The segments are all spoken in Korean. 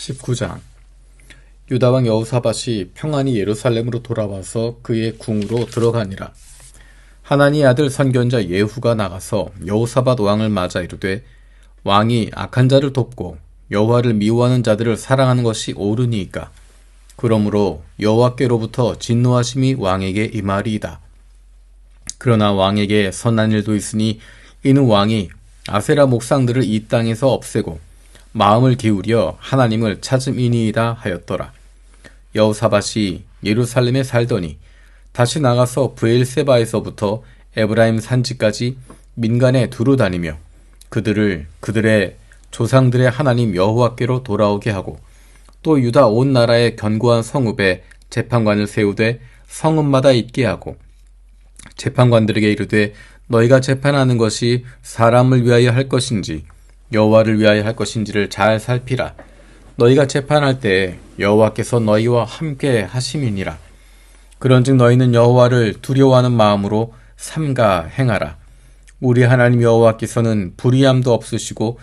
19장 유다왕 여우사밧이 평안히 예루살렘으로 돌아와서 그의 궁으로 들어가니라. 하나니 아들 선견자 예후가 나가서 여우사밧 왕을 맞아 이르되 왕이 악한 자를 돕고 여호와를 미워하는 자들을 사랑하는 것이 옳으니까 그러므로 여호와께로부터 진노하심이 왕에게 임하리이다. 그러나 왕에게 선한 일도 있으니 이는 왕이 아세라 목상들을 이 땅에서 없애고 마음을 기울여 하나님을 찾음이니이다 하였더라. 여우사밧이 예루살렘에 살더니 다시 나가서 브엘세바에서부터 에브라임 산지까지 민간에 두루 다니며 그들을 그들의 조상들의 하나님 여호와께로 돌아오게 하고 또 유다 온 나라의 견고한 성읍에 재판관을 세우되 성읍마다 있게 하고 재판관들에게 이르되 너희가 재판하는 것이 사람을 위하여 할 것인지 여호와를 위하여 할 것인지를 잘 살피라. 너희가 재판할 때 여호와께서 너희와 함께 하심이니라. 그런즉 너희는 여호와를 두려워하는 마음으로 삼가 행하라. 우리 하나님 여호와께서는 불의함도 없으시고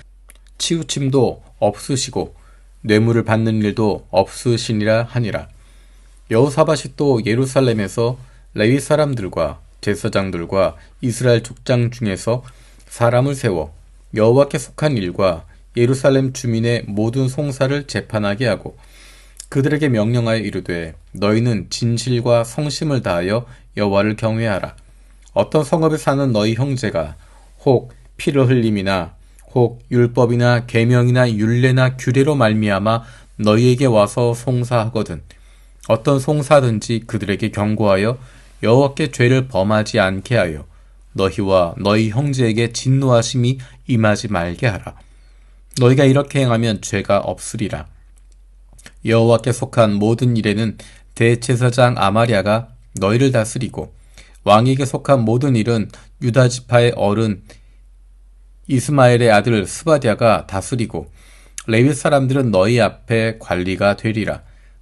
치우침도 없으시고 뇌물을 받는 일도 없으시니라 하니라. 여호사밧이 또 예루살렘에서 레위 사람들과 제사장들과 이스라엘 족장 중에서 사람을 세워 여호와께 속한 일과 예루살렘 주민의 모든 송사를 재판하게 하고 그들에게 명령하여 이르되 너희는 진실과 성심을 다하여 여호와를 경외하라. 어떤 성읍에 사는 너희 형제가 혹 피를 흘림이나 혹 율법이나 계명이나 율례나 규례로 말미암아 너희에게 와서 송사하거든 어떤 송사든지 그들에게 경고하여 여호와께 죄를 범하지 않게 하여 너희와 너희 형제에게 진노하심이 임하지 말게 하라. 너희가 이렇게 행하면 죄가 없으리라. 여호와께 속한 모든 일에는 대제사장 아마리아가 너희를 다스리고 왕에게 속한 모든 일은 유다 지파의 어른 이스마엘의 아들 스바디아가 다스리고 레위 사람들은 너희 앞에 관리가 되리라.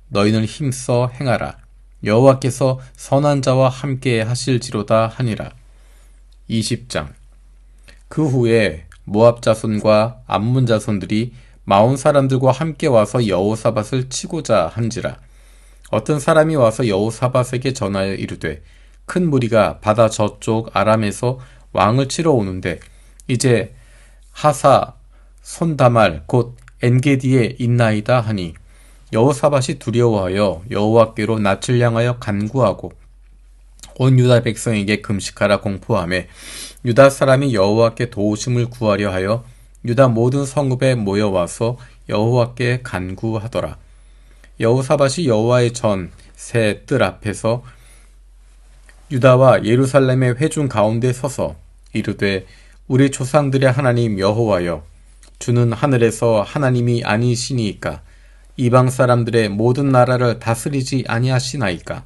너희는 힘써 행하라. 여호와께서 선한 자와 함께 하실지로다 하니라. 20장. 그 후에 모압 자손과 암문 자손들이 마온 사람들과 함께 와서 여호사밧을 치고자 한지라. 어떤 사람이 와서 여호사밧에게 전하여 이르되 큰 무리가 바다 저쪽 아람에서 왕을 치러 오는데 이제 하사 손다말 곧 엔게디에 있나이다 하니 여호사밧이 두려워하여 여호와께로 낯을 향하여 간구하고 온 유다 백성에게 금식하라 공포함에 유다 사람이 여호와께 도우심을 구하려 하여 유다 모든 성읍에 모여와서 여호와께 간구하더라. 여호사밧이 여호와의 전 새 뜰 앞에서 유다와 예루살렘의 회중 가운데 서서 이르되 우리 조상들의 하나님 여호와여 주는 하늘에서 하나님이 아니시니까 이방 사람들의 모든 나라를 다스리지 아니하시나이까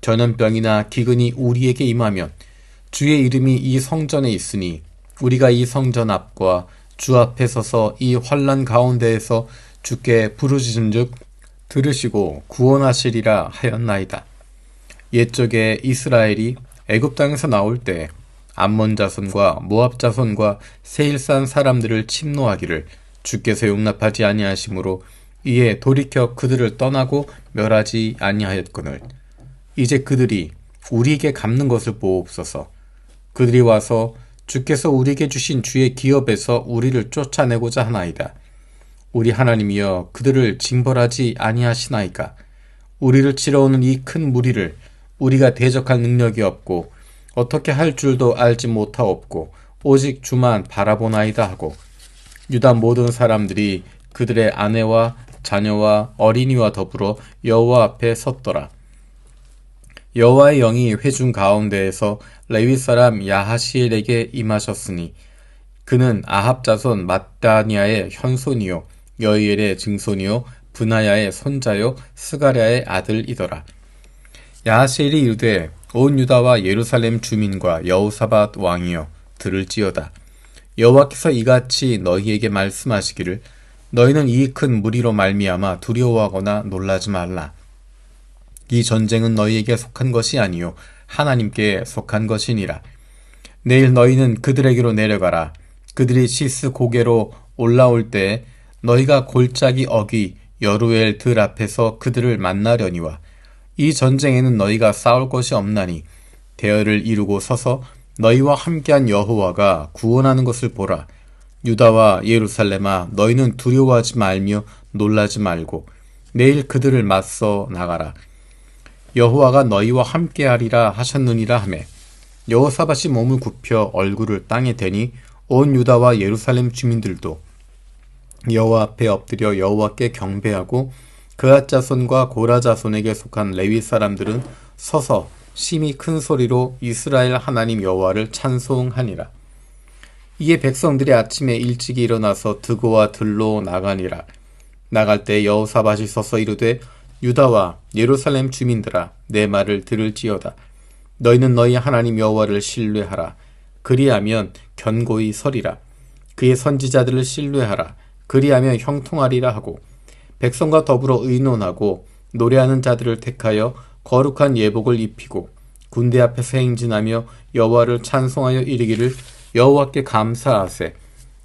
전염병이나 기근이 우리에게 임하면 주의 이름이 이 성전에 있으니 우리가 이 성전 앞과 주 앞에 서서 이 환란 가운데에서 주께 부르짖은즉 들으시고 구원하시리라 하였나이다. 옛적에 이스라엘이 애굽 땅에서 나올 때 암몬 자손과 모압 자손과 세일산 사람들을 침노하기를 주께서 용납하지 아니하심으로 이에 돌이켜 그들을 떠나고 멸하지 아니하였거늘 이제 그들이 우리에게 갚는 것을 보옵소서. 그들이 와서 주께서 우리에게 주신 주의 기업에서 우리를 쫓아내고자 하나이다. 우리 하나님이여 그들을 징벌하지 아니하시나이까. 우리를 치러오는 이 큰 무리를 우리가 대적할 능력이 없고 어떻게 할 줄도 알지 못하옵고 오직 주만 바라보나이다 하고 유다 모든 사람들이 그들의 아내와 자녀와 어린이와 더불어 여호와 앞에 섰더라. 여호와의 영이 회중 가운데에서 레위 사람 야하시엘에게 임하셨으니 그는 아합 자손 마다니아의 현손이요 여이엘의 증손이요 분하야의 손자요 스가랴의 아들이더라. 야하셀이 이르되 온 유다와 예루살렘 주민과 여우사밧 왕이여 들을지어다. 여호와께서 이같이 너희에게 말씀하시기를 너희는 이 큰 무리로 말미암아 두려워하거나 놀라지 말라. 이 전쟁은 너희에게 속한 것이 아니요 하나님께 속한 것이니라. 내일 너희는 그들에게로 내려가라. 그들이 시스 고개로 올라올 때 너희가 골짜기 어기 여루엘 들 앞에서 그들을 만나려니와 이 전쟁에는 너희가 싸울 것이 없나니 대열을 이루고 서서 너희와 함께한 여호와가 구원하는 것을 보라. 유다와 예루살렘아 너희는 두려워하지 말며 놀라지 말고 내일 그들을 맞서 나가라. 여호와가 너희와 함께하리라 하셨느니라 하매 여호사밧이 몸을 굽혀 얼굴을 땅에 대니 온 유다와 예루살렘 주민들도 여호와 앞에 엎드려 여호와께 경배하고 그앗 자손과 고라 자손에게 속한 레위 사람들은 서서 심히 큰 소리로 이스라엘 하나님 여호와를 찬송하니라. 이에 백성들이 아침에 일찍 일어나서 드고와 들로 나가니라. 나갈 때 여호사밧이 서서 이르되 유다와 예루살렘 주민들아 내 말을 들을지어다. 너희는 너희 하나님 여호와를 신뢰하라. 그리하면 견고히 서리라. 그의 선지자들을 신뢰하라. 그리하면 형통하리라 하고 백성과 더불어 의논하고 노래하는 자들을 택하여 거룩한 예복을 입히고 군대 앞에서 행진하며 여호와를 찬송하여 이르기를 여호와께 감사하세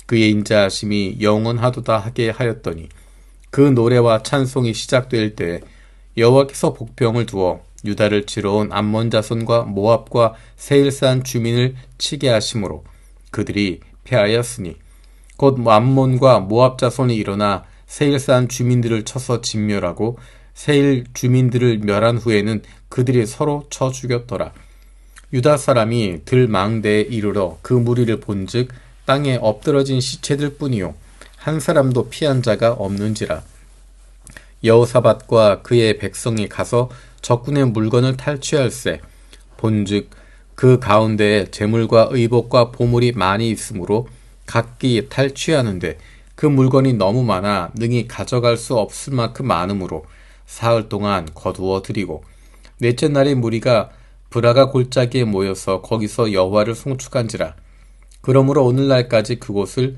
그의 인자하심이 영원하도다 하게 하였더니 그 노래와 찬송이 시작될 때 여호와께서 복병을 두어 유다를 치러 온 암몬 자손과 모압과 세일산 주민을 치게 하심으로 그들이 패하였으니 곧 암몬과 모압 자손이 일어나 세일산 주민들을 쳐서 진멸하고 세일 주민들을 멸한 후에는 그들이 서로 쳐 죽였더라. 유다 사람이 들망대에 이르러 그 무리를 본즉 땅에 엎드러진 시체들 뿐이요 한 사람도 피한 자가 없는지라. 여호사밧과 그의 백성이 가서 적군의 물건을 탈취할세. 본즉 그 가운데에 재물과 의복과 보물이 많이 있으므로 각기 탈취하는데 그 물건이 너무 많아 능히 가져갈 수 없을 만큼 많으므로 사흘 동안 거두어 드리고 넷째 날의 무리가 브라가 골짜기에 모여서 거기서 여호와를 송축한지라. 그러므로 오늘날까지 그곳을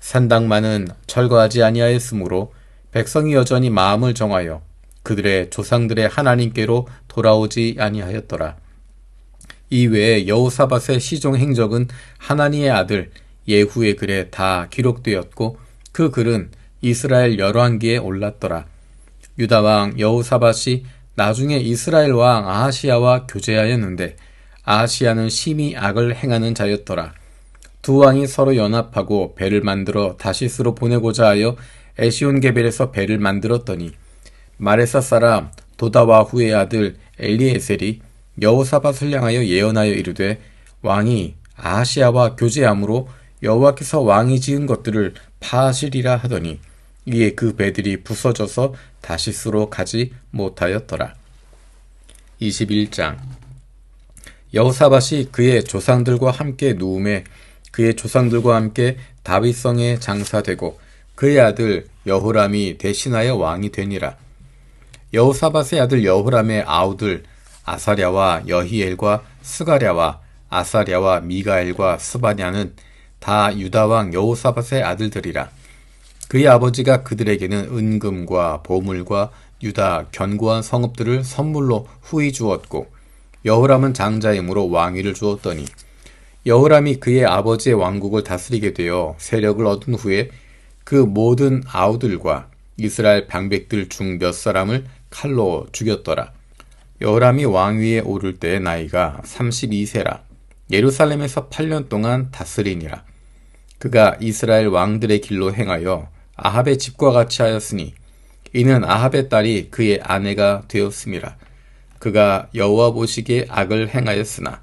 산당만은 철거하지 아니하였으므로 백성이 여전히 마음을 정하여 그들의 조상들의 하나님께로 돌아오지 아니하였더라. 이외에 여호사밧의 시종 행적은 하나니의 아들 예후의 글에 다 기록되었고 그 글은 이스라엘 열왕기에 올랐더라. 유다 왕 여호사밧이 나중에 이스라엘 왕 아하시아와 교제하였는데 아하시아는 심히 악을 행하는 자였더라. 두 왕이 서로 연합하고 배를 만들어 다시스로 보내고자 하여 에시온 게벨에서 배를 만들었더니 마레사 사람 도다와후의 아들 엘리에셀이 여호사밧을 향하여 예언하여 이르되 왕이 아시아와 교제함으로 여호와께서 왕이 지은 것들을 파하시리라 하더니 이에 그 배들이 부서져서 다시스로 가지 못하였더라. 21장 여호사밧이 그의 조상들과 함께 누움에 그의 조상들과 함께 다윗성에 장사되고 그의 아들 여호람이 대신하여 왕이 되니라. 여호사밧의 아들 여호람의 아우들 아사랴와 여히엘과 스가랴와 아사랴와 미가엘과 스바냐는 다 유다왕 여호사밧의 아들들이라. 그의 아버지가 그들에게는 은금과 보물과 유다 견고한 성읍들을 선물로 후히 주었고 여호람은 장자이므로 왕위를 주었더니 여호람이 그의 아버지의 왕국을 다스리게 되어 세력을 얻은 후에 그 모든 아우들과 이스라엘 방백들 중 몇 사람을 칼로 죽였더라. 여호람이 왕위에 오를 때 나이가 32세라. 예루살렘에서 8년 동안 다스리니라. 그가 이스라엘 왕들의 길로 행하여 아합의 집과 같이 하였으니 이는 아합의 딸이 그의 아내가 되었음이라. 그가 여호와 보시기에 악을 행하였으나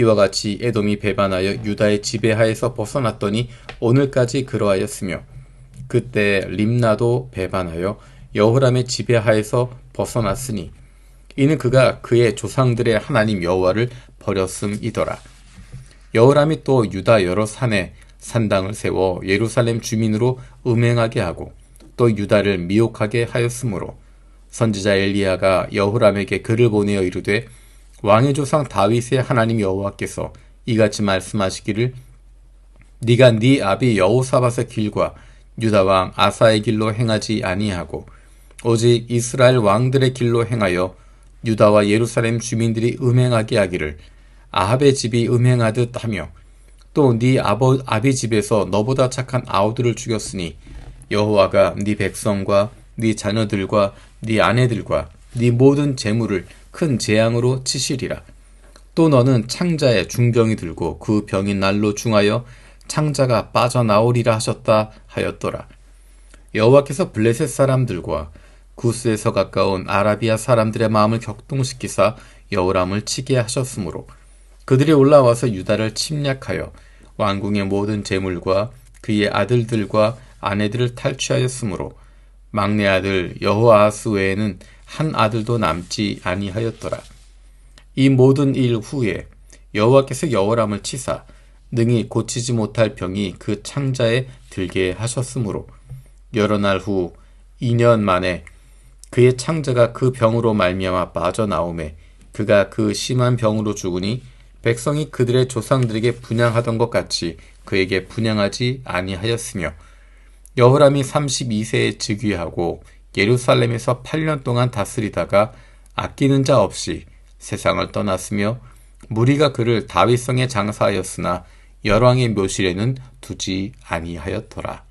이와 같이 에돔이 배반하여 유다의 지배하에서 벗어났더니 오늘까지 그러하였으며 그때 림나도 배반하여 여호람의 지배하에서 벗어났으니 이는 그가 그의 조상들의 하나님 여호와를 버렸음이더라. 여호람이 또 유다 여러 산에 산당을 세워 예루살렘 주민으로 음행하게 하고 또 유다를 미혹하게 하였으므로 선지자 엘리야가 여호람에게 글을 보내어 이르되 왕의 조상 다윗의 하나님 여호와께서 이같이 말씀하시기를 네가 네 아비 여호사밧의 길과 유다 왕 아사의 길로 행하지 아니하고 오직 이스라엘 왕들의 길로 행하여 유다와 예루살렘 주민들이 음행하게 하기를 아합의 집이 음행하듯 하며 또 네 아버 아비 집에서 너보다 착한 아우들을 죽였으니 여호와가 네 백성과 네 자녀들과 네 아내들과 네 모든 재물을 큰 재앙으로 치시리라. 또 너는 창자의 중병이 들고 그 병이 날로 중하여 창자가 빠져나오리라 하셨다 하였더라. 여호와께서 블레셋 사람들과 구스에서 가까운 아라비아 사람들의 마음을 격동시키사 여호람을 치게 하셨으므로 그들이 올라와서 유다를 침략하여 왕궁의 모든 재물과 그의 아들들과 아내들을 탈취하였으므로 막내 아들 여호아스 외에는 한 아들도 남지 아니하였더라. 이 모든 일 후에 여호와께서 여호람을 치사 능히 고치지 못할 병이 그 창자에 들게 하셨으므로 여러 날 후 2년 만에 그의 창자가 그 병으로 말미암아 빠져나오매 그가 그 심한 병으로 죽으니 백성이 그들의 조상들에게 분양하던 것 같이 그에게 분양하지 아니하였으며 여호람이 32세에 즉위하고 예루살렘에서 8년 동안 다스리다가 아끼는 자 없이 세상을 떠났으며 무리가 그를 다윗성에 장사하였으나 열왕의 묘실에는 두지 아니하였더라.